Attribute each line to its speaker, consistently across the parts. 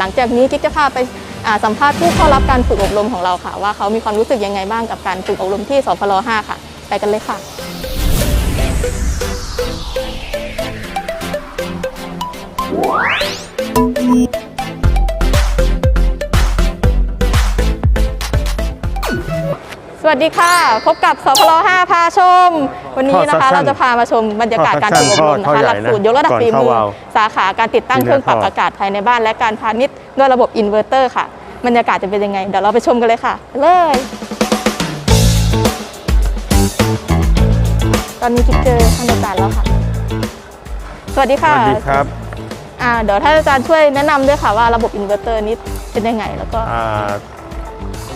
Speaker 1: หลังจากนี้กิ๊กจะพาไปสัมภาษณ์ผู้เข้ารับการฝึกอบรมของเราค่ะ ว่าเขามีความรู้สึกยังไงบ้างกับการฝึกอบรมที่สพล5ค่ะ ไปกันเลยค่ะ สวัสดีค่ะ พบกับสพล5พาชม วันนี้นะคะ
Speaker 2: ท่อ
Speaker 1: เราจะพามาชมบรรยากาศการฝึกอบรม
Speaker 2: ท่อ
Speaker 1: นะคะ
Speaker 2: ให
Speaker 1: ห
Speaker 2: ญ่
Speaker 1: ลัก
Speaker 2: นะ
Speaker 1: สูตรยกระดับ
Speaker 2: ก่อน
Speaker 1: ฝี
Speaker 2: เข้า
Speaker 1: มือ
Speaker 2: วาล์ว
Speaker 1: สาขาการติดตั้ง
Speaker 2: ที่
Speaker 1: เครื่องปรับ
Speaker 2: ท่ออ
Speaker 1: อากาศภายในบ้าน และการพาณิชย์ด้วยระบบอินเวอร์เตอร์ค่ะ บรรยากาศจะเป็นยังไง เดี๋ยวเราไปชมกันเลยค่ะไปเลย ตอนนี้กิ๊กเจอท่านอาจารย์แล้วค่ะ สวัสดี
Speaker 2: ส
Speaker 1: ค่ะ
Speaker 2: วัสดีครับ
Speaker 1: อ่าเดี๋ยวท่านอาจารย์ช่วยแนะนำด้วยค่ะว่าระบบอินเวอร์เตอร์นี้เป็นยังไงแล้วก็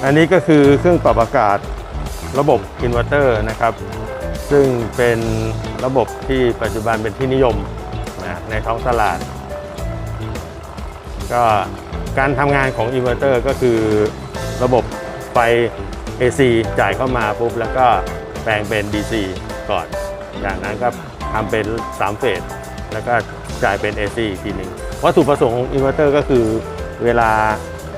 Speaker 2: อันนี้ก็คือเครื่องปรับอากาศระบบอินเวอร์เตอร์นะครับ ซึ่งเป็นระบบที่ปัจจุบันเป็นที่นิยมนะในท้องตลาด ก็การทำงานของอินเวอร์เตอร์ก็คือระบบไฟ AC จ่ายเข้ามาปุ๊บ แล้วก็แปลงเป็น DC ก่อน จากนั้นก็ทำเป็น 3 เฟส แล้วก็จ่ายเป็น AC อีกทีหนึ่งวัตถุประสงค์ของอินเวอร์เตอร์ก็คือเวลา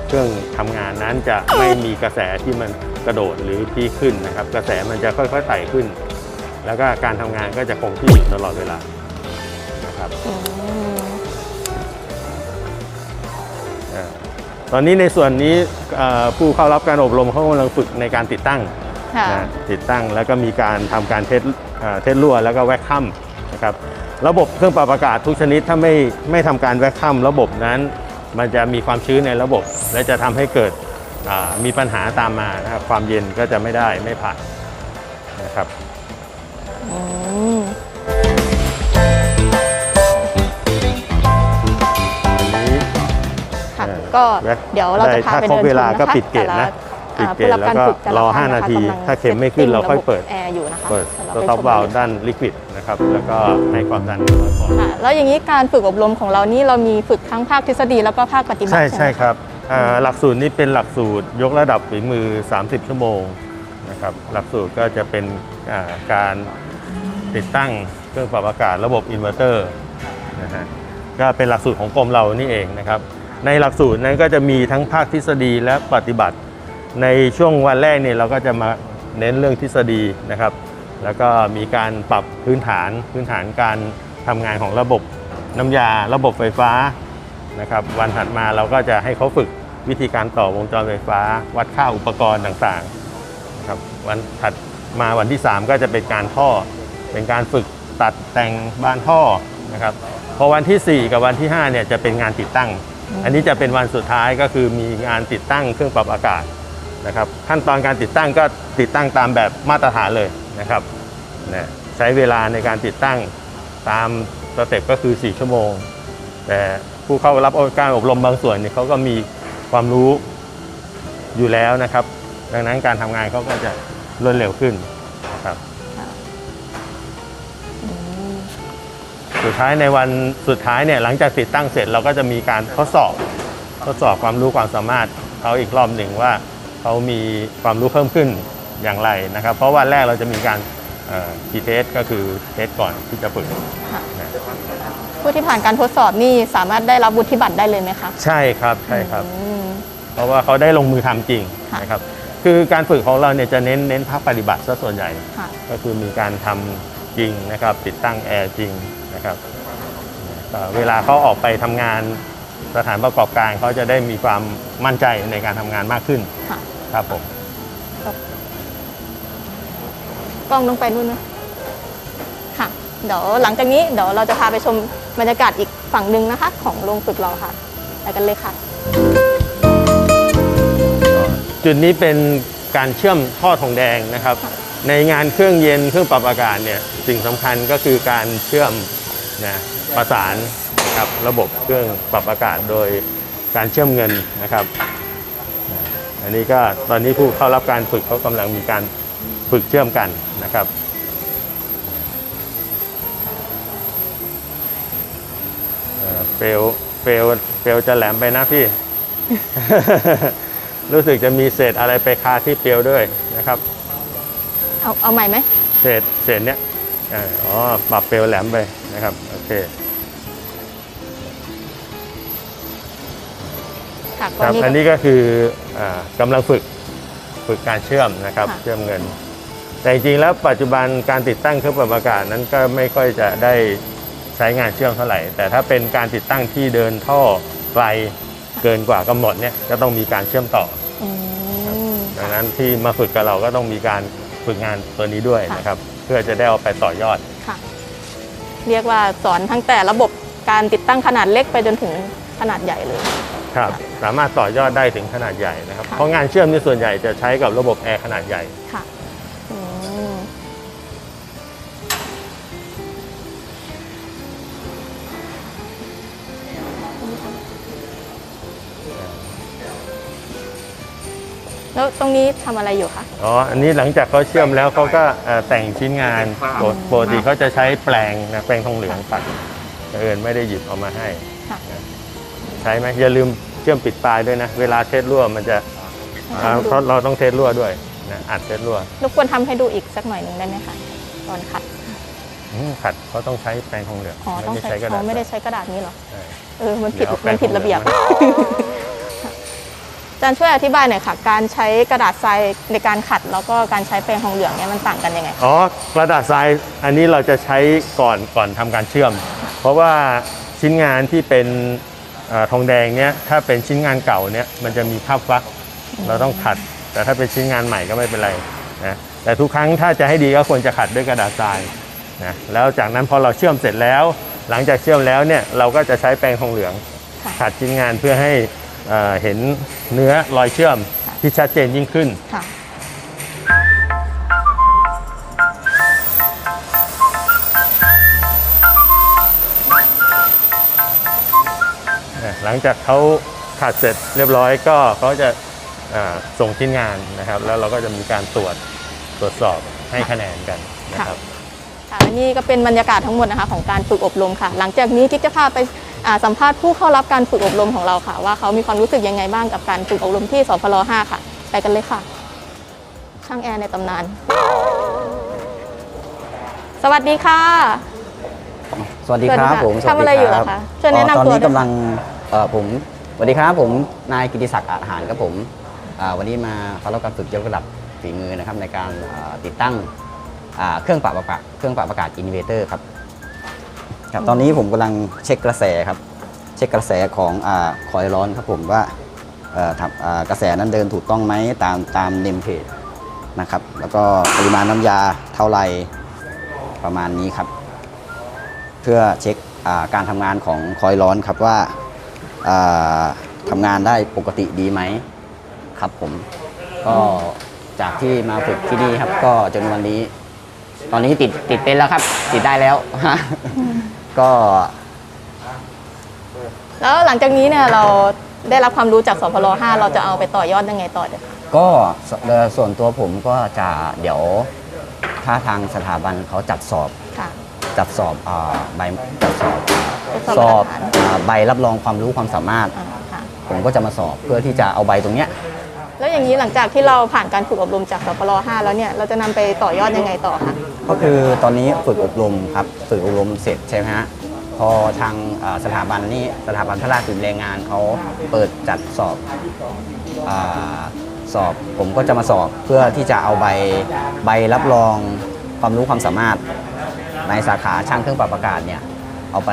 Speaker 2: เครื่องทำงานนั้นจะไม่มีกระแสที่มันกระโดดหรือพีคขึ้นนะครับ กระแสมันจะค่อยๆไต่ขึ้น แล้วก็การทำงานก็จะคงที่อยู่ตลอดเวลานะครับ
Speaker 1: อืม
Speaker 2: อ่าตอนนี้ในส่วนนี้เอ่อผู้เข้ารับการอบรมเขากำลังฝึกในการติดตั้ง
Speaker 1: ค่ะ
Speaker 2: นะติดตั้งแล้วก็มีการทำการเทสเอ่อเทสรั่วแล้วก็แวคคัมนะครับระบบเครื่องปรับอากาศทุกชนิดถ้าไม่ไม่ทำการแวคคัมระบบนั้น มันจะมีความชื้นในระบบ และจะทำให้เกิดอ่ามีปัญหาตามมานะครับ ความเย็นก็จะไม่ได้ไม่ผ่านนะครับ
Speaker 1: อืม
Speaker 2: อันนี้
Speaker 1: ค่ะ
Speaker 2: เอ่อ
Speaker 1: ก็
Speaker 2: แวะ
Speaker 1: เดี๋ยวเราจะพา
Speaker 2: ได้
Speaker 1: ไป
Speaker 2: ถ้าครบ
Speaker 1: เดินชม
Speaker 2: เวลาก็
Speaker 1: นะคะ
Speaker 2: ปิดเกตนะ
Speaker 1: แต่
Speaker 2: ปิด
Speaker 1: ละ
Speaker 2: เกต
Speaker 1: อ่าผู้รับการ
Speaker 2: แล้วก็
Speaker 1: ฝึแต่ละ
Speaker 2: รอ
Speaker 1: ท่
Speaker 2: 5นาที
Speaker 1: กำลัง
Speaker 2: ถ้าเข็มไม่ขึ้นเราค่อยเปิด
Speaker 1: แอร์อยู่นะคะ
Speaker 2: เปิด
Speaker 1: ยว
Speaker 2: ส
Speaker 1: เราไป
Speaker 2: ต็อป
Speaker 1: ชม
Speaker 2: วาล์ว
Speaker 1: กันเลย
Speaker 2: ด้านลิควิดนะครับแล้วก็ให้ความดันร้อยปอนด์
Speaker 1: ค่ะแล้วอย่างนี้การฝึกอบรมของเรานี่เรามีฝึกทั้งภาคทฤษฎีแล้วก็ภาคปฏิบัติ
Speaker 2: ใช่
Speaker 1: ใช่
Speaker 2: ใช่
Speaker 1: ไหม
Speaker 2: ครับอ่าหลักสูตรนี้เป็นหลักสูตรยกระดับฝีมือ 30 ชั่วโมงนะครับหลักสูตรก็จะเป็นอ่าการติดตั้งเครื่องปรับอากาศระบบอินเวอร์เตอร์นะฮะก็เป็นหลักสูตรของกรมเรานี่เองนะครับ ในหลักสูตรนั้นก็จะมีทั้งภาคทฤษฎีและปฏิบัติ ในช่วงวันแรกเนี่ยเราก็จะมาเน้นเรื่องทฤษฎีนะครับ แล้วก็มีการปรับพื้นฐานพื้นฐานการทำงานของระบบน้ำยาระบบไฟฟ้านะครับ วันถัดมาเราก็จะให้เขาฝึกวิธีการต่อวงจรไฟฟ้า วัดค่าอุปกรณ์ต่างๆนะครับวันถัดมาวันที่ 3 ก็จะเป็นการท่อ เป็นการฝึกตัดแต่งบานท่อนะครับพอวันที่ 4 กับวันที่5เนี่ยจะเป็นงานติดตั้ง อันนี้จะเป็นวันสุดท้ายก็คือมีงานติดตั้งเครื่องปรับอากาศ นะครับขั้นตอนการติดตั้งก็ติดตั้งตามแบบมาตรฐานเลยนะครับนะใช้เวลาในการติดตั้งตามสเต็ปก็คือ 4 ชั่วโมง แต่ผู้เข้ารับการอบรมบางส่วนเนี่ยเขาก็มีความรู้อยู่แล้วนะครับ ดังนั้นการทำงานเขาก็จะรวดเร็วขึ้นนะครับสุดท้ายในวันสุดท้ายเนี่ยหลังจากติดตั้งเสร็จเราก็จะมีการทดสอบทดสอบความรู้ความสามารถเขาอีกรอบหนึ่งว่า เขามีความรู้เพิ่มขึ้นอย่างไรนะครับ เพราะวันแรกเราจะมีการทีเทสก็คือเทสก่อนที่จะฝึก
Speaker 1: ค่ะ
Speaker 2: นะ
Speaker 1: ผู้ที่ผ่านการทดสอบนี่สามารถได้รับวุฒิบัตรได้เลยไหมคะ
Speaker 2: ใช่ครับใช่ครับ
Speaker 1: อืม
Speaker 2: เพราะว่าเขาได้ลงมือทำจริง
Speaker 1: ค่ะ
Speaker 2: นะครับคือการฝึกของเราเนี่ยจะเน้นเน้นภาคปฏิบัติซะส่วนใหญ่
Speaker 1: ค่ะ
Speaker 2: ก็คือมีการทำจริงนะครับ ติดตั้งแอร์จริงนะครับเอ่อเวลาเขาออกไปทำงาน สถานประกอบการเขาจะได้มีความมั่นใจในการทำงานมากขึ้น
Speaker 1: ค่ะ
Speaker 2: ครับผม
Speaker 1: กล้องต้องไปนู่นนะค่ะ เดี๋ยวหลังจากนี้เดี๋ยวเราจะพาไปชมบรรยากาศอีกฝั่งหนึ่งนะคะ ของโรงฝึกเราค่ะไปกันเลยค่ะ
Speaker 2: จุดนี้เป็นการเชื่อมท่อทองแดงนะครับ ในงานเครื่องเย็นเครื่องปรับอากาศเนี่ยสิ่งสำคัญก็คือการเชื่อมนะประสาน นะครับระบบเครื่องปรับอากาศโดยการเชื่อมเงินนะครับนะอันนี้ก็ตอนนี้ผู้เข้ารับการฝึกเขากำลังมีการฝึกเชื่อมกันนะครับเอ่อเฟลเฟลเฟลจะแหลมไปนะพี่ รู้สึกจะมีเศษอะไรไปคาที่เปลวด้วยนะครับ
Speaker 1: เอาเอาใหม่ไหม
Speaker 2: เศษเศษเนี้ยเอ่ออ๋อปรับเปลวแหลมไปนะครับ โอเค
Speaker 1: ค่ะ
Speaker 2: ครับ
Speaker 1: ก็
Speaker 2: อันนี้ก็คืออากำลังฝึกฝึกการเชื่อมนะครับ
Speaker 1: ค่ะ
Speaker 2: เชื่อมเงิน แต่จริงๆแล้วปัจจุบันการติดตั้งเครื่องปรับอากาศนั้นก็ไม่ค่อยจะได้ใช้งานเชื่อมเท่าไหร่ แต่ถ้าเป็นการติดตั้งที่เดินท่อไกลเกินกว่ากำหนดเนี่ยก็ต้องมีการเชื่อมต่อ
Speaker 1: อืม
Speaker 2: ดังนั้นที่มาฝึกกับเราก็ต้องมีการฝึกงานตัวนี้ด้วย
Speaker 1: ค่ะ
Speaker 2: นะครับ เพื่อจะได้เอาไปต่อยอด
Speaker 1: ค่ะเรียกว่าสอนทั้งแต่ระบบการติดตั้งขนาดเล็กไปจนถึงขนาดใหญ่เลย
Speaker 2: ครับสามารถต่อยอดได้ถึงขนาดใหญ่นะครับ
Speaker 1: ค่ะ
Speaker 2: เพราะงานเชื่อมนี่ส่วนใหญ่จะใช้กับระบบแอร์ขนาดใหญ่
Speaker 1: ค่ะอืมแล้วตรงนี้ทำอะไรอยู่คะ
Speaker 2: อ๋อ อันนี้หลังจากเขาเชื่อมแล้วเขาก็เอ่อแต่งชิ้นงานปกปกติเขาจะใช้แปลงนะแปลงทองเหลืองปัดเอิญไม่ได้หยิบเอามาให้
Speaker 1: ค่ะ
Speaker 2: ใช้ไหมอย่าลืมเชื่อมปิดปลายด้วยนะ เวลาเทสรั่วมันจะ
Speaker 1: ให้
Speaker 2: อ่า
Speaker 1: ทำดู
Speaker 2: เพราะเราต้องเทสรั่วด้วยนะอัดเทสรั่ว
Speaker 1: รบกวนทำให้ดูอีกสักหน่อยหนึ่งได้ไหมคะตอนขัด
Speaker 2: อืมขัดเขาต้องใช้แปลงทองเหลือง
Speaker 1: อ๋อต้อง
Speaker 2: ไม่ได้
Speaker 1: ใช้
Speaker 2: ใช้กระ
Speaker 1: อ๋
Speaker 2: ดา
Speaker 1: อ
Speaker 2: ษ
Speaker 1: ไม่ได้ใช้กระดาษนี้เหรอ
Speaker 2: ใช่
Speaker 1: เออ มันผิด
Speaker 2: เดี๋ยวเอาแป้
Speaker 1: มั
Speaker 2: ง
Speaker 1: นผิดระเบียบ
Speaker 2: ของเหลือง
Speaker 1: อาจารย์ช่วยอธิบายหน่อยค่ะ การใช้กระดาษทรายในการขัด แล้วก็การใช้แปรงทองเหลืองเนี่ยมันต่างกันยังไง
Speaker 2: อ๋อกระดาษทรายอันนี้เราจะใช้ก่อนก่อนทำการเชื่อม เพราะว่าชิ้นงานที่เป็นเอ่อ ทองแดงเนี้ยถ้าเป็นชิ้นงานเก่าเนี้ยมันจะมีคราบฟัก เราต้องขัด แต่ถ้าเป็นชิ้นงานใหม่ก็ไม่เป็นไรนะแต่ทุกครั้งถ้าจะให้ดีก็ควรจะขัดด้วยกระดาษทรายนะแล้วจากนั้นพอเราเชื่อมเสร็จแล้ว หลังจากเชื่อมแล้วเนี่ยเราก็จะใช้แปรงทองเหลือง
Speaker 1: ค่ะ
Speaker 2: ขัดชิ้นงานเพื่อให้เอ่อเห็นเนื้อรอยเชื่อมที่ชัดเจนยิ่งขึ้น หลังจากเขาขัดเสร็จเรียบร้อยก็เขาจะอ่าส่งชิ้นงานนะครับ แล้วเราก็จะมีการตรวจตรวจสอบให้คะแนนกันนะครับ
Speaker 1: ค่ะและนี่ก็เป็นบรรยากาศทั้งหมดนะคะของการฝึกอบรมค่ะ หลังจากนี้กิ๊กจะพาไปอ่าสัมภาษณ์ผู้เข้ารับการฝึกอบรมของเราค่ะ ว่าเขามีความรู้สึกยังไงบ้างกับการฝึกอบรมที่สพล5ค่ะ ไปกันเลยค่ะ ช่างแอร์ในตำนาน สวัสดีค่ะ
Speaker 3: สวัสดีครับ
Speaker 1: สวัสดีค่ะ
Speaker 3: ผม
Speaker 1: ทำอะไรอยู่เหรอคะช่วยแนะนำ
Speaker 3: ตอน
Speaker 1: ตัว
Speaker 3: นี้
Speaker 1: ด้วย
Speaker 3: กำลังเอ่อ ผมสวัสดีครับผมนายกิติศักดิ์อาหารครับผมวันนี้มาเข้ารับการฝึกยกระดับฝีมือนะครับในการติดตั้งเครื่องปรับอากาศเครื่องปรับอากาศอินเวเตอร์ครับครับตอนนี้ผมกำลังเช็คกระแสครับ เช็คกระแสของคอยล์ร้อนครับผมว่าากระแสนั้นเดินถูกต้องไหมตามตามเนมเพจนะครับ แล้วก็ปริมาณน้ำยาเท่าไหร่ประมาณนี้ครับ เพื่อเช็คการทำงานของคอยล์ร้อนครับว่า ทำงานได้ปกติดีไหมครับผม ก็จากที่มาฝึกที่นี่ครับ ก็จนวันนี้ ตอนนี้ติดติดเป็นแล้วครับ ติดได้แล้วก็
Speaker 1: แล้วหลังจากนี้เนี่ยเราได้รับความรู้จากสพล5เราจะเอาไปต่อยอดยังไงต่อเดี๋ยว
Speaker 3: ก็สเอ่อส่วนตัวผมก็จะเดี๋ยวถ้าทางสถาบันเขาจัดสอบ
Speaker 1: ค่ะ
Speaker 3: จัดสอบอาใบจัดสอบ
Speaker 1: ทด
Speaker 3: ส
Speaker 1: ส
Speaker 3: อ
Speaker 1: อ
Speaker 3: บบอ่าใบรับรองความรู้ความสามารถ
Speaker 1: อ่าค่ะ
Speaker 3: ผมก็จะมาสอบเพื่อที่จะเอาใบตรงเนี้ย
Speaker 1: แล้วอย่างนี้หลังจากที่เราผ่านการฝึกอบรมจากสพล5แล้วเนี่ย เราจะนำไปต่อยอดยังไงต่อคะ
Speaker 3: ก็คือตอนนี้ฝึกอบรมครับฝึกอบรมเสร็จใช่ไหมฮะพอทางอ่าสถาบันนี่สถาบันพระราชกิจแรงงานเขาเปิดจัดสอบอาสอบผมก็จะมาสอบเพื่อที่จะเอาใบใบรับรองความรู้ความสามารถ ในสาขาช่างเครื่องปรับอากาศเนี่ยเอาไป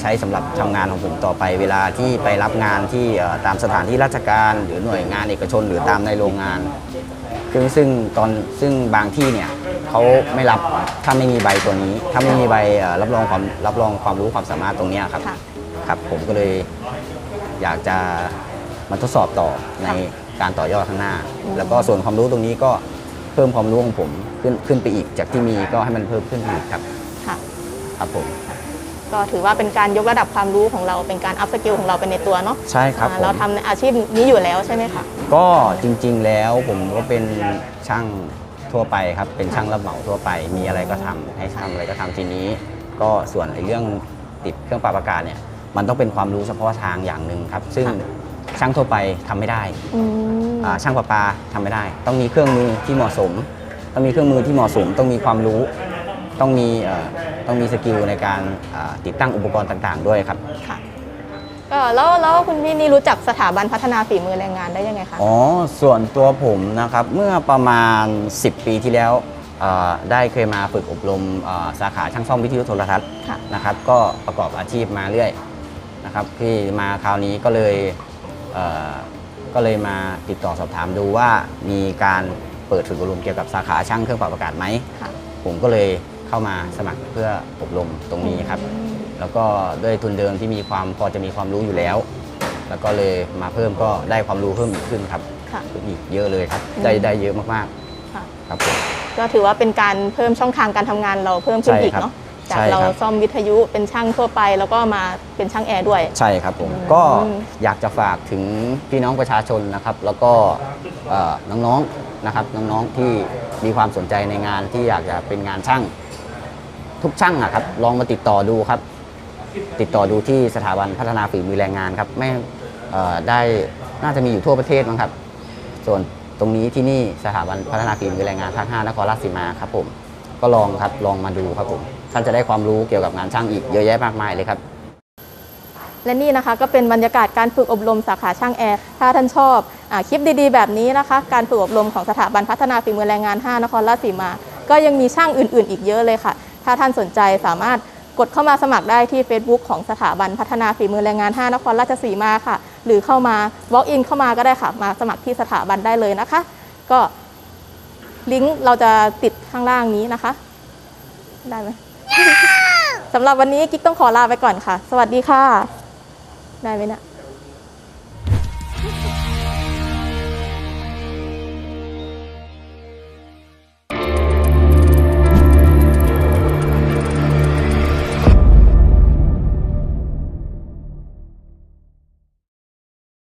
Speaker 3: ใช้สำหรับทำงานของผมต่อไปเวลาที่ไปรับงานที่เอ่อตามสถานที่ราชการ หรือหน่วยงานเอกชน หรือตามในโรงงานซึ่งซึ่งตอนซึ่งบางที่เนี่ยเขาไม่รับถ้าไม่มีใบตัวนี้ ถ้าไม่มีใบเอ่อรับรองความรับรองความรู้ความสามารถตรงเนี้ยครับ
Speaker 1: ค่ะ
Speaker 3: ครับ ผมก็เลยอยากจะมาทดสอบต่อในการต่อยอดข้างหน้า แล้วก็ส่วนความรู้ตรงนี้ก็เพิ่มความรู้ของผมขึ้นขึ้นไปอีก จากที่มีก็ให้มันเพิ่มขึ้นอีกครับ
Speaker 1: ค่ะ
Speaker 3: ครับผม
Speaker 1: ก็ถือว่าเป็นการยกระดับความรู้ของเราเป็นการอัพสกิลของเราไปในตัวเนาะ
Speaker 3: ใช่ครับ
Speaker 1: อ่า
Speaker 3: ผม
Speaker 1: เราทำในอาชีพนี้อยู่แล้วใช่ไหมคะ
Speaker 3: ก็จริงๆแล้วผมก็เป็นช่างทั่วไปครับ เป็นช่างรับเหมาทั่วไป มีอะไรก็ทำให้ทำอะไรก็ทำทีนี้ ก็ส่วนไอ้เรื่องติดเครื่องปรับอากาศเนี่ยมันต้องเป็นความรู้เฉพาะทางอย่างหนึ่งครับ ซึ่งช่างทั่วไปทำไม่ได้
Speaker 1: อืม
Speaker 3: อ่าช่างประปาทำไม่ได้ ต้องมีเครื่องมือที่เหมาะสม ต้องมีเครื่องมือที่เหมาะสม ต้องมีความรู้ ต้องมีเอ่อ ต้องมีสกิลในการอ่าติดตั้งอุปกรณ์ต่างๆ ด้วยครับ
Speaker 1: ค่ะก็แล้วแล้วคุณพี่นี่รู้จักสถาบันพัฒนาฝีมือแรงงานได้ยังไงคะ
Speaker 3: อ๋อส่วนตัวผมนะครับเมื่อประมาณ 10 ปีที่แล้วเอ่อได้เคยมาฝึกอบรมเอ่อสาขาช่างซ่อมวิทยุโทรทัศน์
Speaker 1: ค่ะ
Speaker 3: นะครับก็ประกอบอาชีพมาเรื่อยนะครับที่มาคราวนี้ก็เลยเอ่อก็เลยมาติดต่อสอบถามดูว่ามีการเปิดฝึกอบรมเกี่ยวกับสาขาช่างเครื่องปรับอากาศไหม
Speaker 1: ค่ะ
Speaker 3: ผมก็เลย เข้ามาสมัครเพื่ออบรมตรงนี้ครับ แล้วก็ด้วยทุนเดิมที่มีความพอจะมีความรู้อยู่แล้ว แล้วก็เลยมาเพิ่มก็ได้ความรู้เพิ่มอีกขึ้นครับ
Speaker 1: ค่ะ
Speaker 3: ขึ้นอีกเยอะเลยครับ ได้ได้เยอะมาก
Speaker 1: ค่ะ
Speaker 3: ๆครับผม
Speaker 1: ก็ถือว่าเป็นการเพิ่มช่องทางการทำงานเราเพิ่มขึ้น
Speaker 3: ใช่
Speaker 1: อีก
Speaker 3: ครับ
Speaker 1: เนาะจาก
Speaker 3: ใช่ครับ
Speaker 1: เราซ่อมวิทยุเป็นช่างทั่วไป แล้วก็มาเป็นช่างแอร์ด้วย
Speaker 3: ใช่ครับผม
Speaker 1: อืม
Speaker 3: ก็อยากจะฝากถึงพี่น้องประชาชนนะครับ แล้วก็เอ่อน้องๆนะครับน้องๆที่มีความสนใจในงานที่อยากจะเป็นงานช่าง ทุกช่างอะครับ ลองมาติดต่อดูครับ ติดต่อดูที่สถาบันพัฒนาฝีมือแรงงานครับไม่เอ่อได้น่าจะมีอยู่ทั่วประเทศมั้งครับ ส่วนตรงนี้ที่นี่สถาบันพัฒนาฝีมือแรงงานภาค5นครราชสีมาครับผมก็ลองครับลองมาดูครับผมท่านจะได้ความรู้เกี่ยวกับงานช่างอีกเยอะแยะมากมายเลยครับ
Speaker 1: และนี่นะคะก็เป็นบรรยากาศการฝึกอบรมสาขาช่างแอร์ ถ้าท่านชอบอาคลิปดีๆ แบบนี้นะคะ การฝึกอบรมของสถาบันพัฒนาฝีมือแรงงาน 5 นครราชสีมา ก็ยังมีช่างอื่นๆ อีกเยอะเลยค่ะ ถ้าท่านสนใจสามารถกดเข้ามาสมัครได้ที่ Facebook ของสถาบันพัฒนาฝีมือแรงงาน 5 นครราชสีมาค่ะ หรือเข้ามา walk in เข้ามาก็ได้ค่ะ มาสมัครที่สถาบันได้เลยนะคะ ก็ลิงก์เราจะติดข้างล่างนี้นะคะ ได้ไหมสำหรับวันนี้กิ๊กต้องขอลาไปก่อนค่ะ สวัสดีค่ะ ได้ไหมเนะ